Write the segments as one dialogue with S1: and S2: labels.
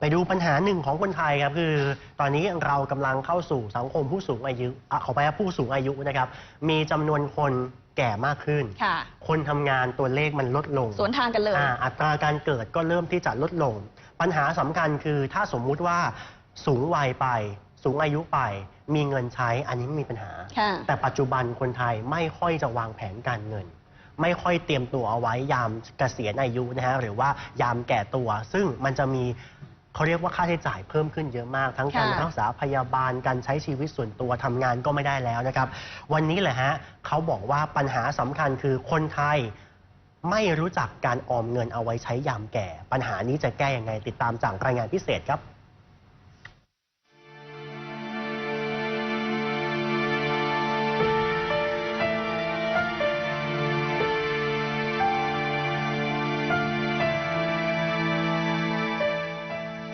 S1: ไปดูปัญหาหนึ่งของคนไทยครับคือตอนนี้เรากำลังเข้าสู่สังคมผู้สูงอายุอะขอไปครับผู้สูงอายุนะครับ มีจำนวนคนแก่มากขึ้น
S2: ค่ะ
S1: คนทำงานตัวเลขมันลดลง
S2: สวนทางกันเลย
S1: อ่าอัตราการเกิดก็เริ่มที่จะลดลง ปัญหาสำคัญคือถ้าสมมุติว่าสูงวัยไป สูงอายุไป มีเงินใช้อันนี้ไม่มีปัญหา
S2: ค่ะ
S1: แต่ปัจจุบันคนไทยไม่ค่อยจะวางแผนการเงินไม่ค่อยเตรียมตัวเอาไว้ยามเกษียณอายุนะฮะหรือว่ายามแก่ตัว ซึ่งมันจะมี เขาเรียกว่าค่าใช้จ่ายเพิ่มขึ้นเยอะมาก ทั้งการ
S2: ค่ะ
S1: รักษาพยาบาลการใช้ชีวิตส่วนตัวทำงานก็ไม่ได้แล้วนะครับ วันนี้แหละฮะเขาบอกว่าปัญหาสำคัญคือคนไทย ไม่รู้จักการออมเงินเอาไว้ใช้ยามแก่ ปัญหานี้จะแก้ยังไงติดตามจากรายงานพิเศษครับ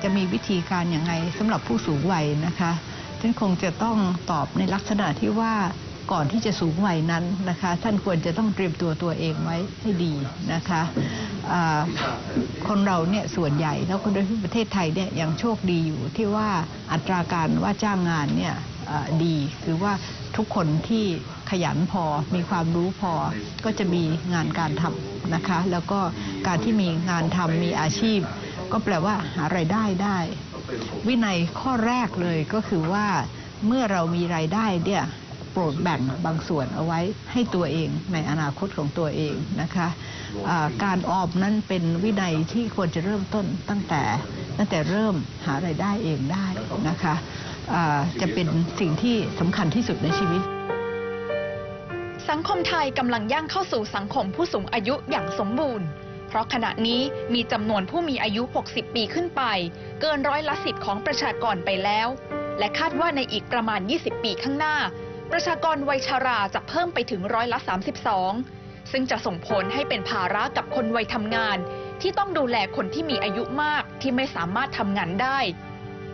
S3: จะมีวิธีการอย่างไงสำหรับผู้สูงวัยนะคะฉันคงจะต้องตอบในลักษณะที่ว่าก่อนที่จะสูงวัยนั้นนะคะ ท่านควรจะต้องเตรียมตัวตัวเองไว้ให้ดีนะคะอ่าคนเราเนี่ยส่วนใหญ่แล้วก็โดยเฉพาะประเทศไทยเนี่ยยังโชคดีอยู่ที่ว่าอัตราการว่าจ้างงานเนี่ยดี คือว่าทุกคนที่ขยันพอมีความรู้พอก็จะมีงานการทำนะคะ แล้วก็การที่มีงานทำมีอาชีพ ก็แปลว่าหารายได้ได้ วินัยข้อแรกเลยก็คือว่าเมื่อเรามีรายได้เนี่ยโปรดแบ่งบางส่วนเอาไว้ให้ตัวเองในอนาคตของตัวเองนะคะอ่าการออมนั้นเป็นวินัยที่ควรจะเริ่มต้นตั้งแต่ตั้งแต่เริ่มหารายได้เองได้นะคะอ่าจะเป็นสิ่งที่สำคัญที่สุดในชีวิต
S4: สังคมไทยกำลังย่างเข้าสู่สังคมผู้สูงอายุอย่างสมบูรณ์ เพราะขณะนี้มีจำนวนผู้มีอายุ 60 ปีขึ้นไป เกินร้อยละสิบของประชากรไปแล้ว และคาดว่าในอีกประมาณ 20 ปีข้างหน้า ประชากรวัยชาราจะเพิ่มไปถึงร้อยละ 32 ซึ่งจะส่งผลให้เป็นภาระกับคนวัยทำงาน ที่ต้องดูแลคนที่มีอายุมากที่ไม่สามารถทำงานได้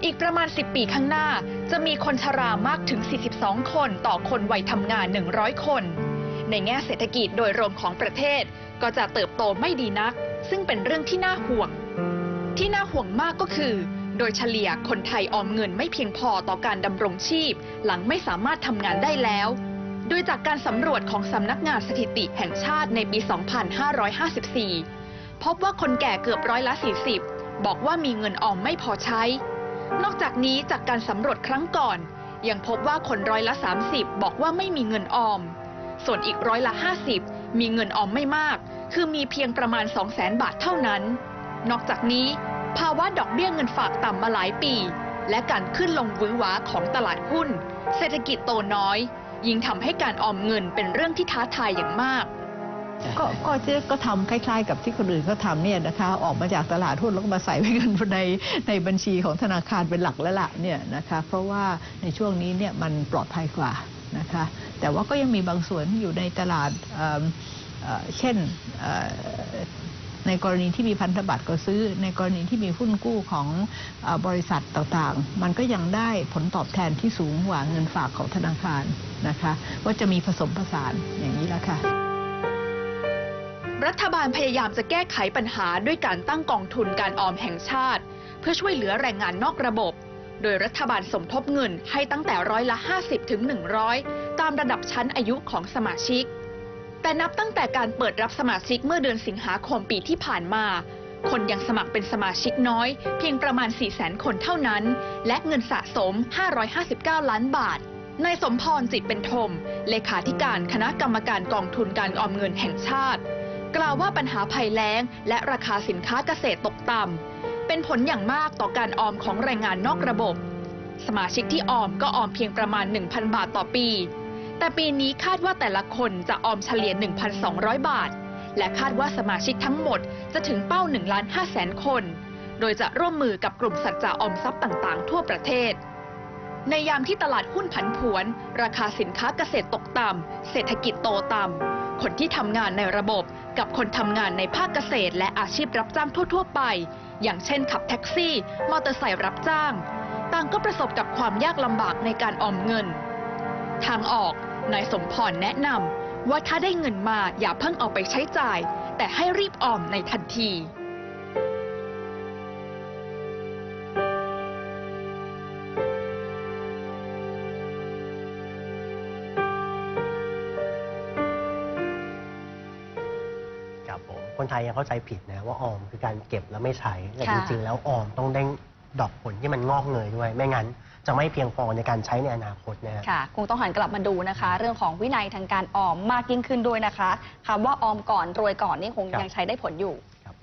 S4: อีกประมาณ 10 ปีข้างหน้า จะมีคนชรามากถึง 42 คนต่อคนวัยทำงาน 100 คน ในแง่เศรษฐกิจโดยรวมของประเทศ ก็จะเติบโตไม่ดีนัก ซึ่งเป็นเรื่องที่น่าห่วง ที่น่าห่วงมากก็คือ โดยเฉลี่ยคนไทยออมเงินไม่เพียงพอต่อการดำรงชีพ หลังไม่สามารถทำงานได้แล้ว โดยจากการสำรวจของสำนักงานสถิติแห่งชาติในปี 2554 พบว่าคนแก่เกือบร้อยละ 40 บอกว่ามีเงินออมไม่พอใช้ นอกจากนี้จากการสำรวจครั้งก่อน ยังพบว่าคนร้อยละ 30 บอกว่าไม่มีเงินออม ส่วนอีกร้อยละ 50 มีเงินออมไม่มาก คือมีเพียงประมาณ 2 0 0แสนบาทเท่านั้น นอกจากนี้ ภาวะดอกเบี้ยเงินฝากต่ำมาหลายปี และการขึ้นลงวื้อหวาของตลาดหุ้น เศรษฐกิจโตน้อย ยิ่งทำให้การออมเงินเป็นเรื่องที่ท้าทายอย่างมาก
S3: ก็ก็เจ๊ก็ทำคล้ายๆ กับที่คนอื่นเขาทำเนี่ยนะคะออกมาจากตลาดหุ้นแล้วก็มาใส่ไว้กันในในบัญชีของธนาคารเป็นหลักแล้วล่ะเนี่ยนะคะเพราะว่าในช่วงนี้เนี่ยมันปลอดภัยกว่า นะคะ แต่ว่าก็ยังมีบางส่วนอยู่ในตลาดเเเช่นในกรณีที่มีพันธบัตรก็ซื้อ ในกรณีที่มีหุ้นกู้ของอบริษัทต่างๆ มันก็ยังได้ผลตอบแทนที่สูงกว่าเงินฝากของธนาคารนะคะ ว่าจะมีผสมผสานอย่างนี้แล้วค่ะ
S4: รัฐบาลพยายามจะแก้ไขปัญหาด้วยการตั้งกองทุนการออมแห่งชาติ เพื่อช่วยเหลือแรงงานนอกระบบ โดยรัฐบาลสมทบเงินให้ตั้งแต่ร้อยละ 50 ถึง 100 ตามระดับชั้นอายุของสมาชิก แต่นับตั้งแต่การเปิดรับสมาชิกเมื่อเดือนสิงหาคมปีที่ผ่านมา คนยังสมัครเป็นสมาชิกน้อย เพียงประมาณ 4 0 0 0 0 0 คนเท่านั้น และเงินสะสม 559 ล้านบาทนายสมพรจิตเป็นธมเลขาธิการคณะกรรมการกองทุนการออมเงินแห่งชาติ กล่าวว่าปัญหาภัยแล้ง และราคาสินค้าเกษตรตกต่ำ เป็นผลอย่างมากต่อการออมของแรงงานนอกระบบ สมาชิกที่ออมก็ออมเพียงประมาณ 1,000 บาทต่อปี แต่ปีนี้คาดว่าแต่ละคนจะออมเฉลี่ย 1,200 บาท และคาดว่าสมาชิกทั้งหมดจะถึงเป้า1ล้าน5แสนคน โดยจะร่วมมือกับกลุ่มสัจจะออมทรัพย์ต่างๆ ทั่วประเทศ ในยามที่ตลาดหุ้นผันผวน ราคาสินค้าเกษตรตกต่ำ เศรษฐกิจโตต่ำ คนที่ทำงานในระบบกับคนทำงานในภาคเกษตรและอาชีพรับจ้างทั่ว ๆ ไป อย่างเช่นขับแท็กซี่ มอเตอร์ไซค์รับจ้าง ต่างก็ประสบกับความยากลำบากในการออมเงิน ทางออกนายสมพรแนะนำว่าถ้าได้เงินมาอย่าเพิ่งเอาไปใช้จ่าย แต่ให้รีบออมในทันที
S1: คนไทยยังเข้าใจผิดนะว่าออมคือการเก็บแล้วไม่ใช้ แต่
S2: ค่ะ
S1: จริงๆ แล้วออมต้องได้ดอกผลที่มันงอกเงยด้วย ไม่งั้นจะไม่เพียงพอในการใช้ในอนาคตนะฮะ
S2: ค่ะคงต้องหันกลับมาดูนะคะ เรื่องของวินัยทางการออมมากยิ่งขึ้นด้วยนะคะคำว่าออมก่อนรวยก่อนนี่คง
S1: ครับ
S2: ยังใช้ได้ผลอยู่